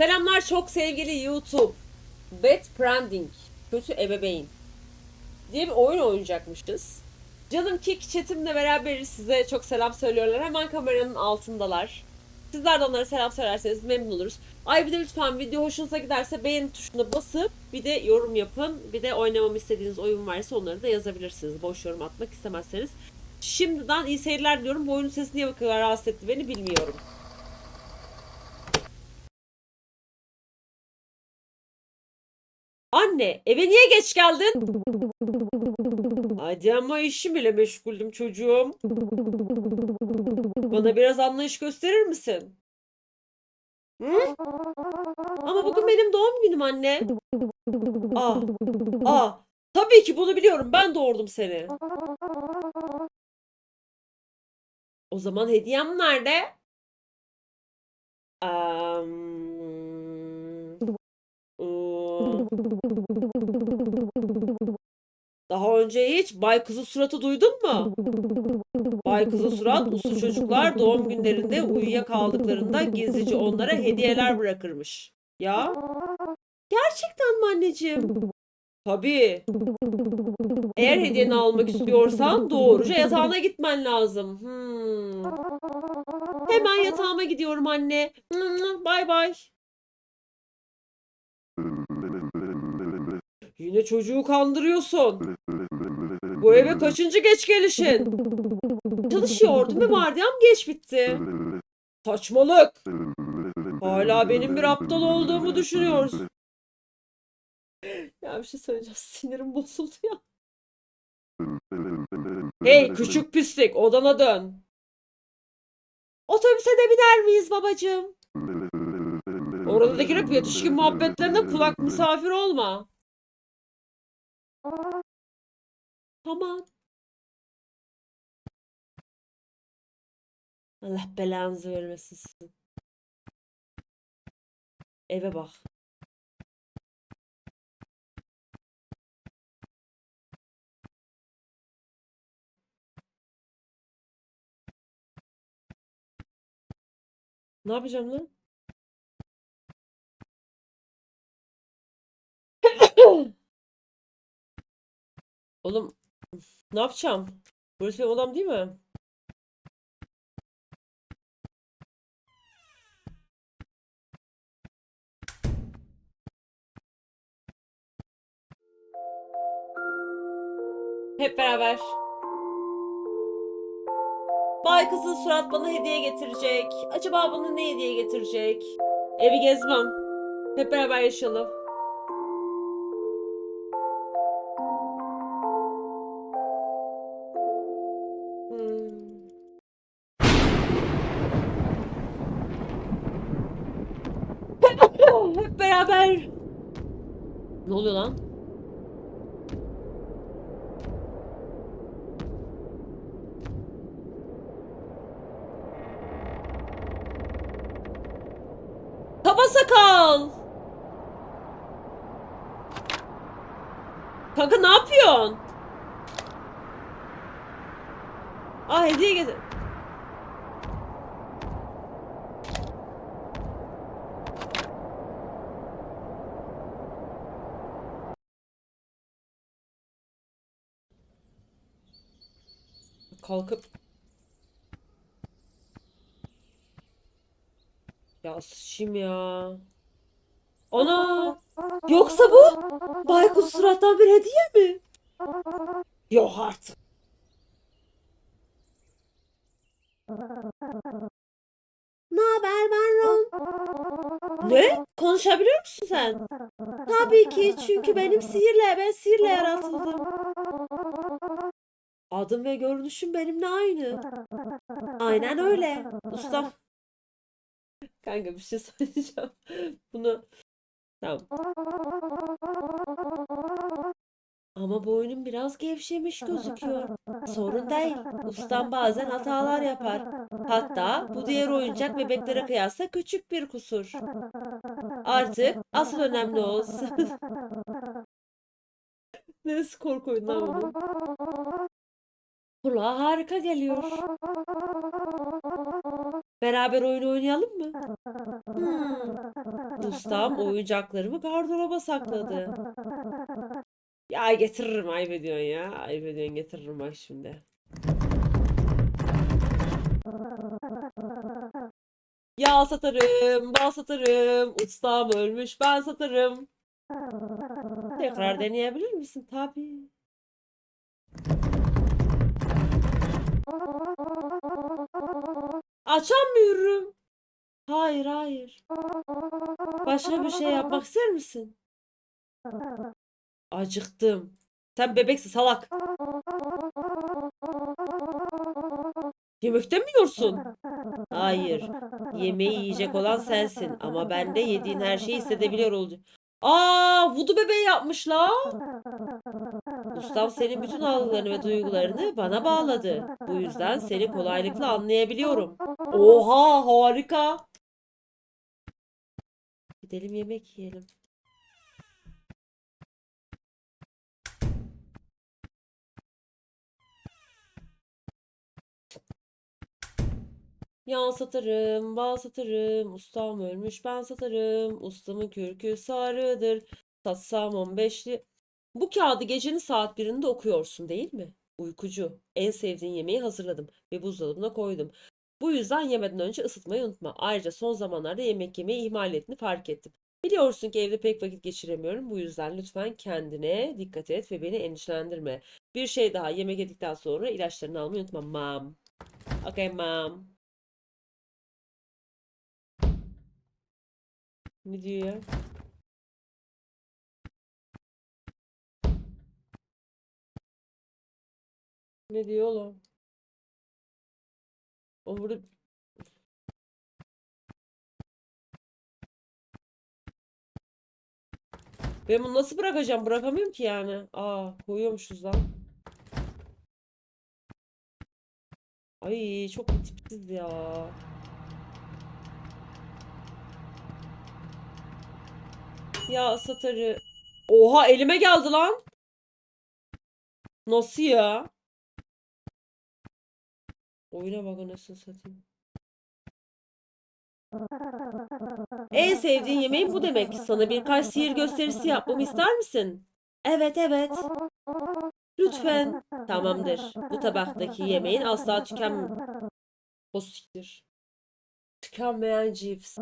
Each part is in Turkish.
Selamlar çok sevgili YouTube. Bad Branding, kötü ebeveyn diye bir oyun oynayacakmışız. Canım Kik chatimle beraberiz size çok selam söylüyorlar. Hemen kameranın altındalar. Sizler de onlara selam söylerseniz memnun oluruz. Ay bir de lütfen video hoşunuza giderse beğen tuşuna basıp bir de yorum yapın. Bir de oynamamı istediğiniz oyun varsa onları da yazabilirsiniz. Boş yorum atmak istemezseniz. Şimdiden iyi seyirler diyorum. Bu oyunun sesi niye bu kadar rahatsız etti beni bilmiyorum. Anne, eve niye geç geldin? Hadi ama işim ile meşguldüm çocuğum. Bana biraz anlayış gösterir misin? Hı? Ama bugün benim doğum günüm anne. Aa, aa, tabii ki bunu biliyorum. Ben doğurdum seni. O zaman hediyem nerede? Am, Daha önce hiç Bay Kızıl Surat'ı duydun mu? Bay Kızıl Surat uslu çocuklar doğum günlerinde uyuyakaldıklarında gizlice onlara hediyeler bırakırmış. Ya? Gerçekten mi anneciğim? Tabii. Eğer hediyeni almak istiyorsan doğruca yatağına gitmen lazım. Hmm. Hemen yatağıma gidiyorum anne. Hmm, Bay bay. Yine çocuğu kandırıyorsun. Bu eve kaçıncı geç gelişin? Çalışıyordum ve vardiyam geç bitti. Saçmalık. Hala benim bir aptal olduğumu düşünüyorsun. Ya bir şey söyleyeceğim. Sinirim bozuldu ya. Hey küçük pislik odana dön. Otobüse de biner miyiz babacığım? Orada girip yetişkin muhabbetlerine kulak misafir olma. Tamam. Allah belanızı vermesin sizin. Eve bak. Ne yapacağım lan? Oğlum ne yapacağım? Burası benim odam değil mi? Hep beraber. Bay Kızıl Surat bana hediye getirecek. Acaba bana ne hediye getirecek? Evi gezmem. Hep beraber yaşayalım. Kalkıp Ya sıçayım ya. Ana! Yoksa bu Baykuş surattan bir hediye mi? Yok artık. Ne haber ben Ron? Ne? Konuşabiliyor musun sen? Tabii ki çünkü benim sihirle ben sihirle yaratıldım. Adım ve görünüşüm benimle aynı. Aynen öyle. Ustam. Kanka bir şey söyleyeceğim. Bunu tamam. Ama bu oyunun biraz gevşemiş gözüküyor. Sorun değil. Ustam bazen hatalar yapar. Hatta bu diğer oyuncak bebeklere kıyasla küçük bir kusur. Artık asıl önemli olsun. Neresi korku oyunu lan bunun? Kulağa harika geliyor. Beraber oyun oynayalım mı? Hmm. Ustam oyuncaklarımı gardıroba sakladı. Ya getiririm ayıp ediyorsun ya. Ayıp ediyorsun getiririm bak şimdi. Yağ satarım, bal satarım. Ustam ölmüş ben satarım. Tekrar deneyebilir misin? Tabii. Açamıyorum. Hayır, hayır. Başka bir şey yapmak ister misin? Acıktım. Sen bebeksin salak. Yemekten mi yiyorsun? Hayır. Yemeği yiyecek olan sensin. Ama ben de yediğin her şeyi hissedebiliyor olacağım. Aa, vudu bebeği yapmışlar. Ustam senin bütün algılarını ve duygularını bana bağladı. Bu yüzden seni kolaylıkla anlayabiliyorum. Oha harika. Gidelim yemek yiyelim. Yağ satarım, bal satarım, ustam ölmüş ben satarım, ustamın kürkü sarıdır, satsam 15'li. Bu kağıdı gecenin saat birinde okuyorsun değil mi? Uykucu, en sevdiğin yemeği hazırladım ve buzdolabına koydum. Bu yüzden yemeden önce ısıtmayı unutma. Ayrıca son zamanlarda yemek yemeyi ihmal ettiğini fark ettim. Biliyorsun ki evde pek vakit geçiremiyorum. Bu yüzden lütfen kendine dikkat et ve beni endişelendirme. Bir şey daha yemek yedikten sonra ilaçlarını almayı unutma. Mom. Okay, mom. Ne diyor ya? Ne diyor oğlum? O burada Ben bunu nasıl bırakacağım? Bırakamıyorum ki yani. Aa, koyuyormuşuz lan. Ay çok tipsiz ya. Ya satarı. Oha elime geldi lan. Nasıl ya? Oyuna bak anasını satayım. En sevdiğin yemeğin bu demek. Sana birkaç sihir gösterisi yapmamı ister misin? Evet evet. Lütfen. Tamamdır. Bu tabaktaki yemeğin asla tüken... O siktir. Tükenmeyen cips.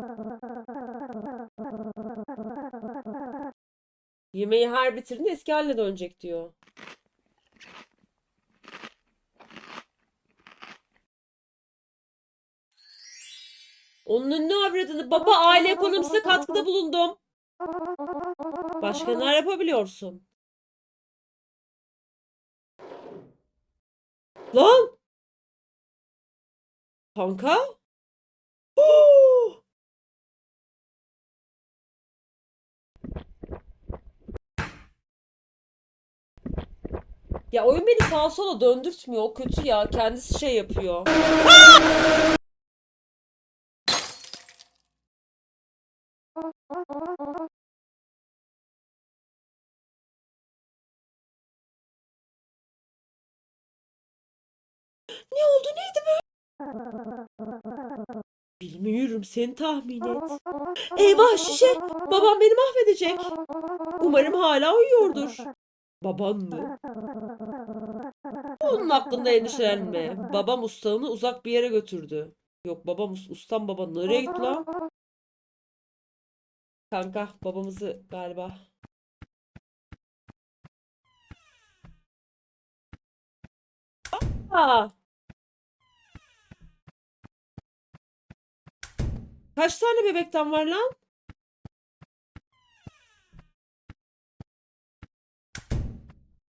Yemeği her bitirdiğinde eski haline dönecek diyor. Onun önüne avradını. Baba aile ekonomisine katkıda bulundum. Başka neler yapabiliyorsun? Lan! Kanka? Oo! Ya oyun beni sağa sola döndürtmüyor. O kötü ya. Kendisi şey yapıyor. Ne Bilmiyorum sen tahmin et. Eyvah şişe babam beni mahvedecek. Umarım hala uyuyordur. Baban mı? Onun hakkında endişelenme. Babam ustamı uzak bir yere götürdü. Yok babam us- ustam baba nereye gitti lan? Kanka babamızı galiba. Aa. Kaç tane bebekten var lan?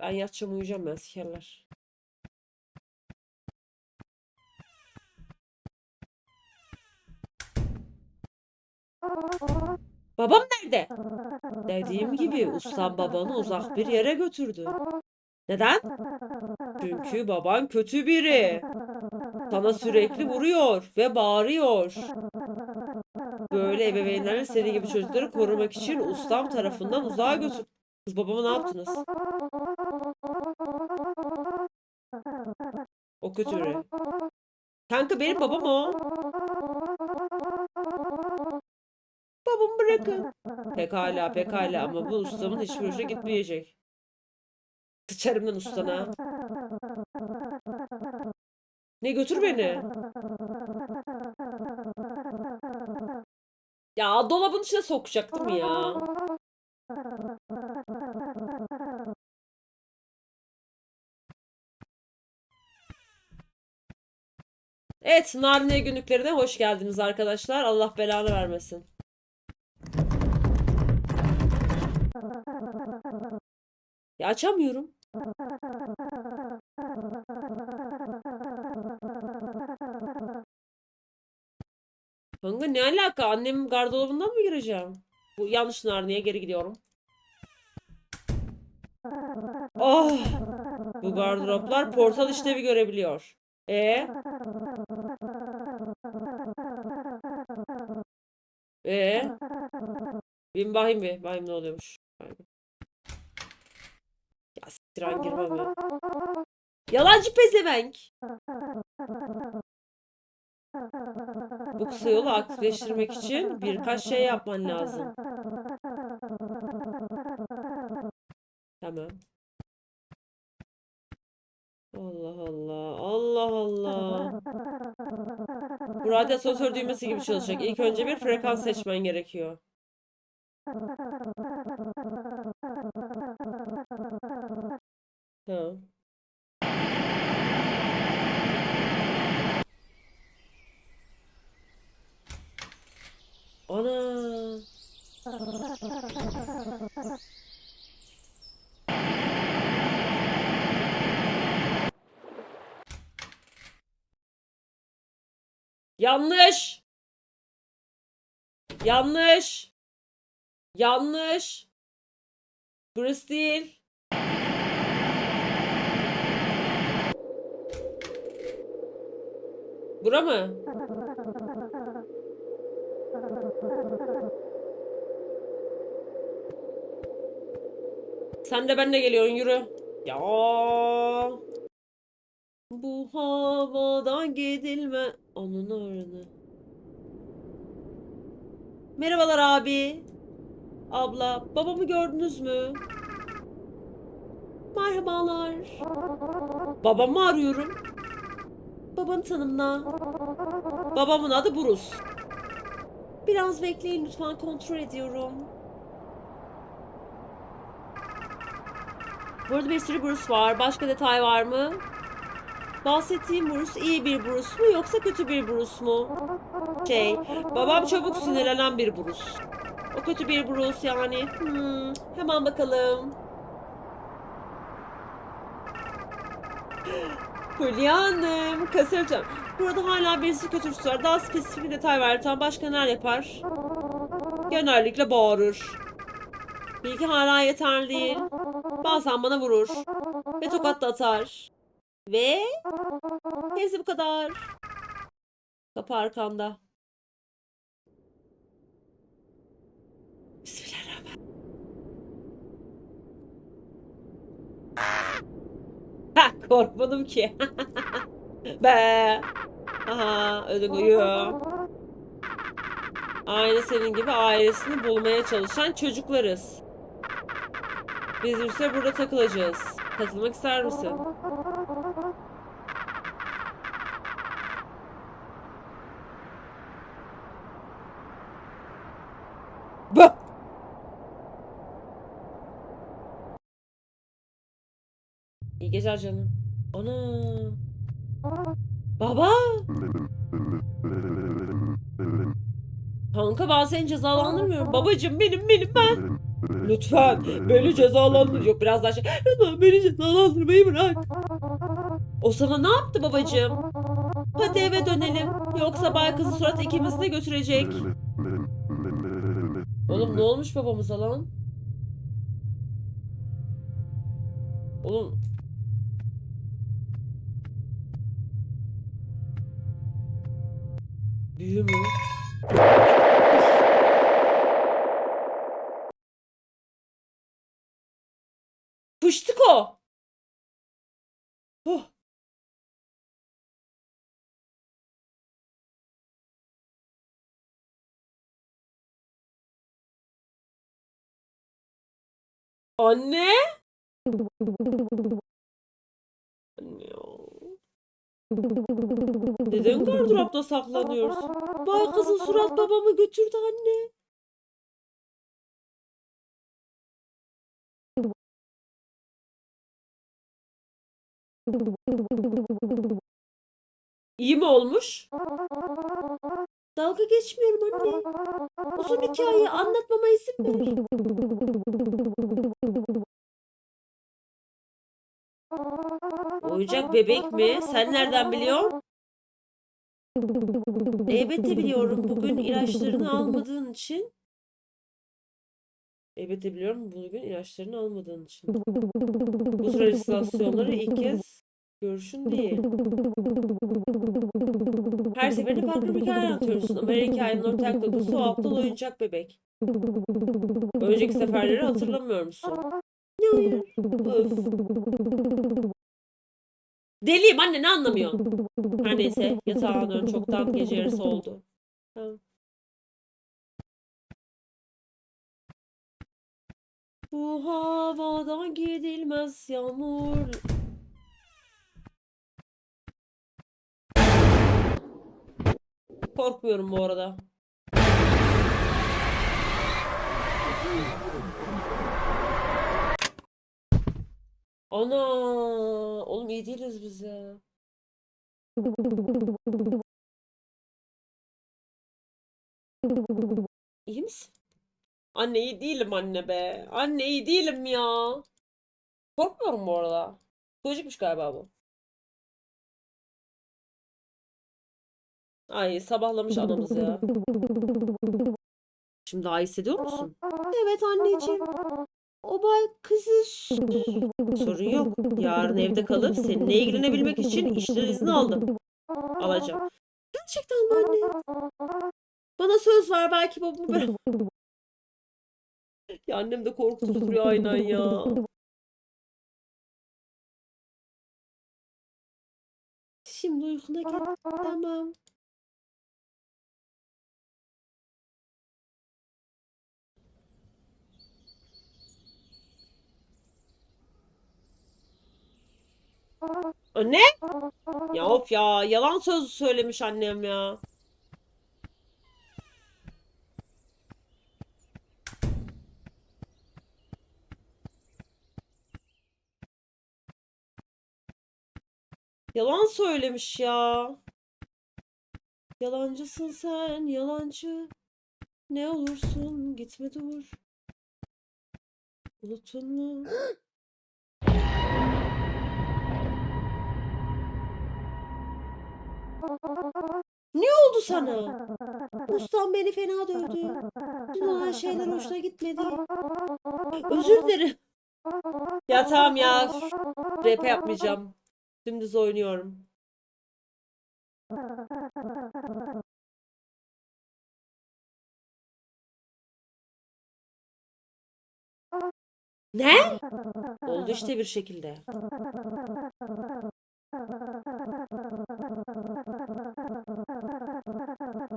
Ben yatacağım uyuyacağım ben sikerler. Babam nerede? Dediğim gibi ustam babanı uzak bir yere götürdü. Neden? Çünkü baban kötü biri. Sana sürekli vuruyor ve bağırıyor. Böyle ebeveynlerin seni gibi çocukları korumak için ustam tarafından uzağa götür. Kız babama ne yaptınız? O kötü biri. Kanka benim babam o. Babamı bırakın. Pekala pekala ama bu ustamın hiçbir hoşuna gitmeyecek. Sıçarım lan ustana. Ne götür beni. Ya dolabın içine sokacaktım ya. Evet, Narnia günlüklerine hoş geldiniz arkadaşlar. Allah belanı vermesin. Ya açamıyorum. Kanka ne alaka? Annemin gardırobundan mı gireceğim? Bu yanlış Narnia'ya geri gidiyorum. Oh! Bu gardıroplar portal işlevi görebiliyor. E? E? Bin bakayım bir. Bakayım ne oluyormuş. Ya siktir girmem ya. Yalancı pezevenk. Bu kısa yolu aktifleştirmek için birkaç şey yapman lazım. Tamam. Allah Allah. Allah Allah. Bu radyo asansör düğmesi gibi çalışacak. İlk önce bir frekans seçmen gerekiyor. Tamam. Ana. Yanlış. Yanlış. Yanlış. Burası değil. Bura mı? Sen de benimle geliyorsun yürü. Ya. Bu havadan gidilme. Onun oranı. Merhabalar abi. Abla, babamı gördünüz mü? Merhabalar. Babamı arıyorum. Babanı tanımla. Babamın adı Bruce. Biraz bekleyin lütfen kontrol ediyorum. Burada bir sürü Bruce var. Başka detay var mı? Bahsettiğim Bruce iyi bir Bruce mu yoksa kötü bir Bruce mu? Şey, babam çabuk sinirlenen bir Bruce. O kötü bir Bruce yani. Hmm, hemen bakalım. Hülya Hanım, kasırcam. Burada hala birisi kötü Bruce var. Daha spesifik bir detay ver. Tam başka neler yapar? Genellikle bağırır. Bilgi hala yeterli değil. Bazen bana vurur. Ve tokat da atar. Ve hepsi bu kadar. Kapı arkanda. Bismillahirrahmanirrahim. Ha korkmadım ki. Be. Aha ödün uyuyor. Aynı senin gibi ailesini bulmaya çalışan çocuklarız. Biz bir burada takılacağız. Katılmak ister misin? Bak. İyi geceler canım. Ana. Baba. Kanka ben seni cezalandırmıyorum. Babacım benim benim ben. Lütfen beni cezalandır. Yok biraz daha şey. Lütfen beni cezalandırmayı bırak. O sana ne yaptı babacığım? Hadi eve dönelim. Yoksa Baykız'ın surat ikimizi de götürecek. Oğlum ne olmuş babamıza lan? Oğlum. Büyü mü? Sıkıştık o. Huh. Anne? Anne Neden gardıropta saklanıyorsun? Bağ kızın surat babamı götürdü anne. İyi mi olmuş? Dalga geçmiyorum anne. Uzun hikayeyi anlatmama izin ver. Oyuncak bebek mi? Sen nereden biliyorsun? Elbette biliyorum. Bugün ilaçlarını almadığın için. Elbette biliyorum. Bugün ilaçlarını almadığın için. Bu tür halüsinasyonları ilk kez görüşün değil. Her seferinde farklı bir hikaye anlatıyorsun. Ama her hikayenin ortak dokusu o aptal oyuncak bebek. Önceki seferleri hatırlamıyor musun? Ne. Deliyim anne ne anlamıyorsun? Her neyse yatağa dön. Çoktan gece yarısı oldu. Tamam. Bu havadan gidilmez yağmur. Korkmuyorum bu arada. Ana, oğlum iyi değiliz biz ya. İyi misin? Anne iyi değilim anne be. Anne iyi değilim ya. Korkmuyorum bu arada. Çocukmuş galiba bu. Ay sabahlamış anamız ya. Şimdi daha hissediyor musun? Evet anneciğim. O bay kızı sorun yok. Yarın evde kalıp seninle ilgilenebilmek için işten izni aldım. Alacağım. Gerçekten mi anne? Bana söz ver belki babamı böyle. Ya annem de korkutucu duruyor aynen ya. Şimdi uykuna git. Tamam. Anne? Ya of ya yalan söz söylemiş annem ya. Yalan söylemiş ya. Yalancısın sen, yalancı. Ne olursun gitme dur. Unuttun mu? Ne oldu sana? Ustam beni fena dövdü. Dün olan şeyler hoşuna gitmedi. Özür dilerim. Ya tamam ya. Rap yapmayacağım. Dümdüz oynuyorum. Ne? Oldu işte bir şekilde.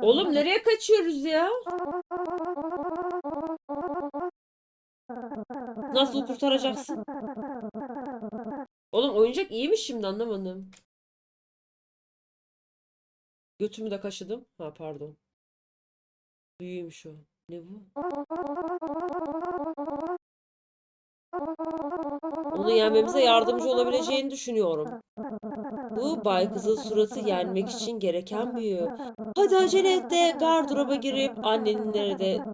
Oğlum nereye kaçıyoruz ya? Nasıl kurtaracaksın? Oğlum oyuncak iyiymiş şimdi anlamadım. Götümü de kaşıdım. Ha pardon. Büyüymüş o. Ne bu? Onu yenmemize yardımcı olabileceğini düşünüyorum. Bu Bay Kızıl suratı yenmek için gereken büyü. Hadi acele et de gardıroba girip annenin nerede?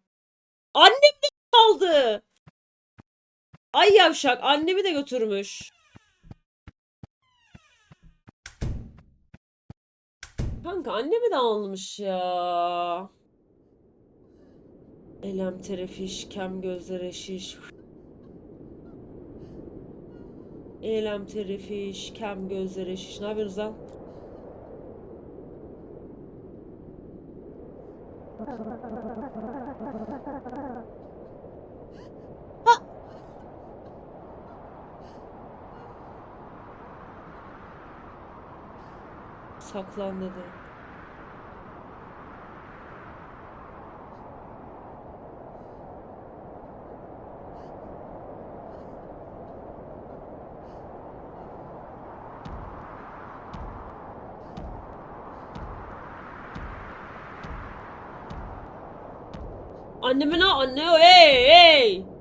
Annem de kaldı. Ay yavşak annemi de götürmüş. Kanka annemi de almış ya. Elem terefiş, kem gözlere şiş. Elem terefiş, kem gözlere şiş. Ne yapıyorsunuz lan? saklan dedi. Anneme ne anne hey hey.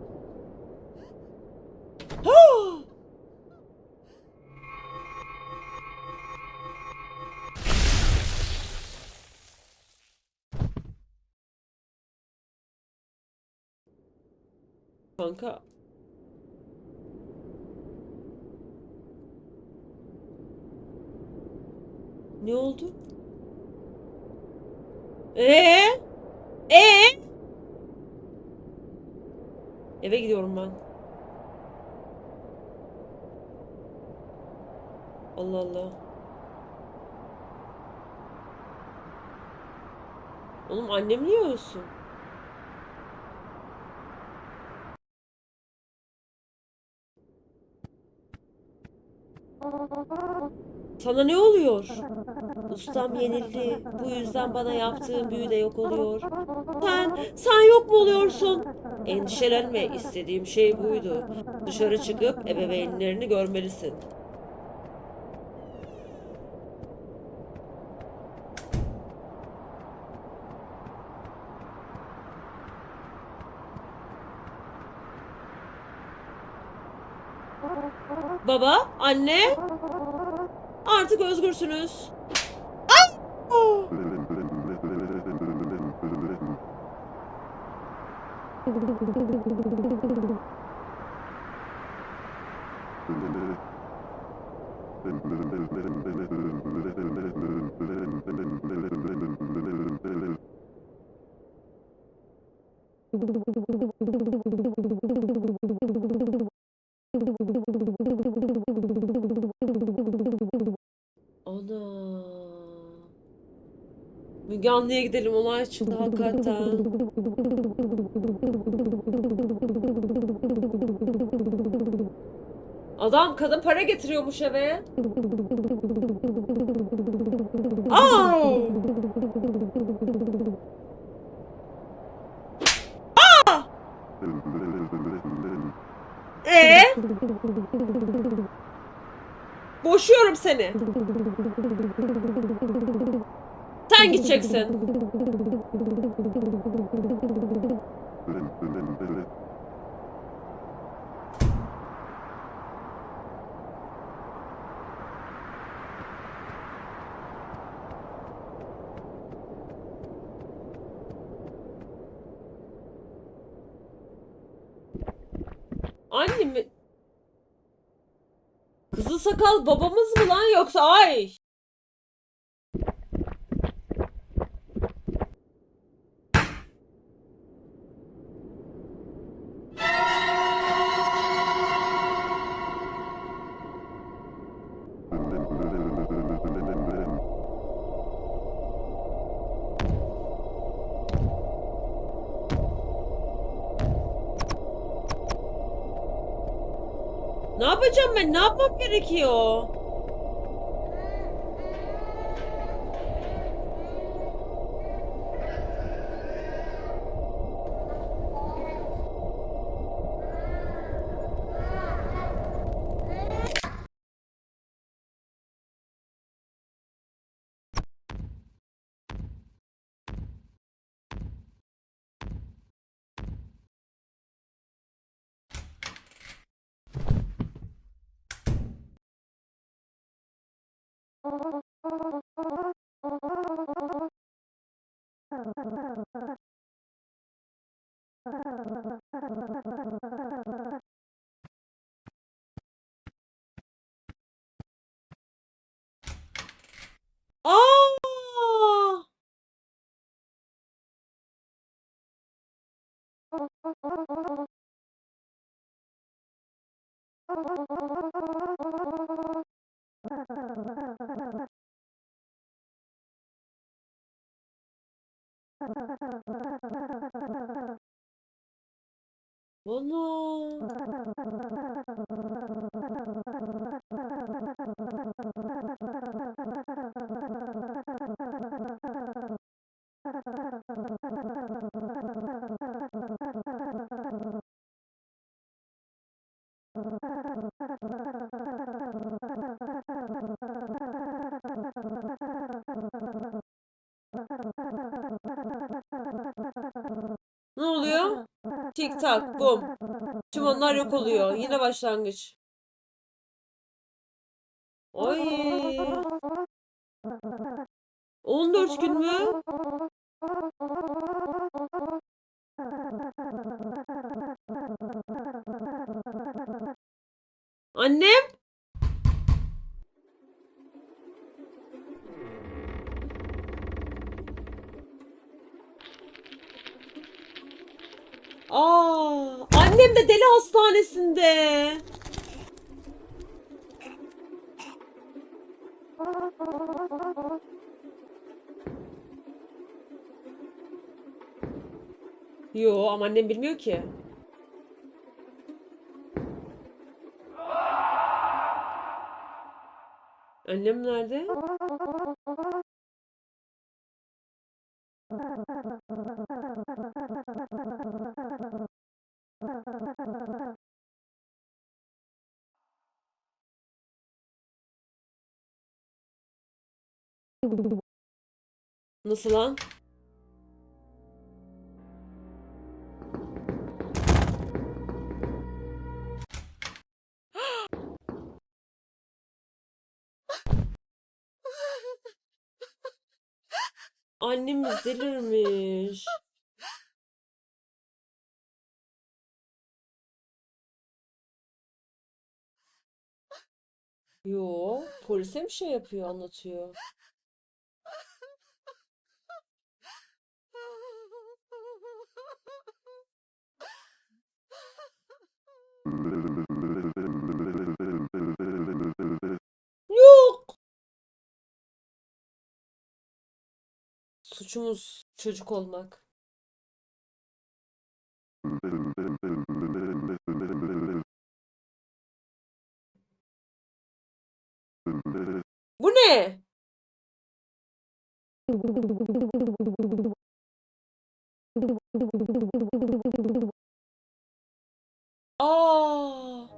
Kanka. Ne oldu? Ee? Ee? Eve gidiyorum ben. Allah Allah. Oğlum annem niye ölsün? Sana ne oluyor? Ustam yenildi. Bu yüzden bana yaptığın büyü de yok oluyor. Sen, sen yok mu oluyorsun? Endişelenme. istediğim şey buydu. Dışarı çıkıp ebeveynlerini görmelisin. Baba, anne, artık özgürsünüz. Ay! Ana. Müge gidelim olay açıldı hakikaten. Adam kadın para getiriyormuş eve. Aa! Aa! Ee? Boşuyorum seni. Sen gideceksin. Anne mi? Kızıl sakal babamız mı lan yoksa ay? Ben? Ne yapmam gerekiyor? Ana. Tak bum. Tüm onlar yok oluyor. Yine başlangıç. Annem de deli hastanesinde. Yo ama annem bilmiyor ki. Annem nerede? Nasıl lan? Annemiz delirmiş. Yo, polise bir şey yapıyor, anlatıyor. Yok. Suçumuz çocuk olmak. Bu ne? Aa.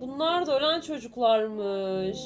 Bunlar da ölen çocuklarmış.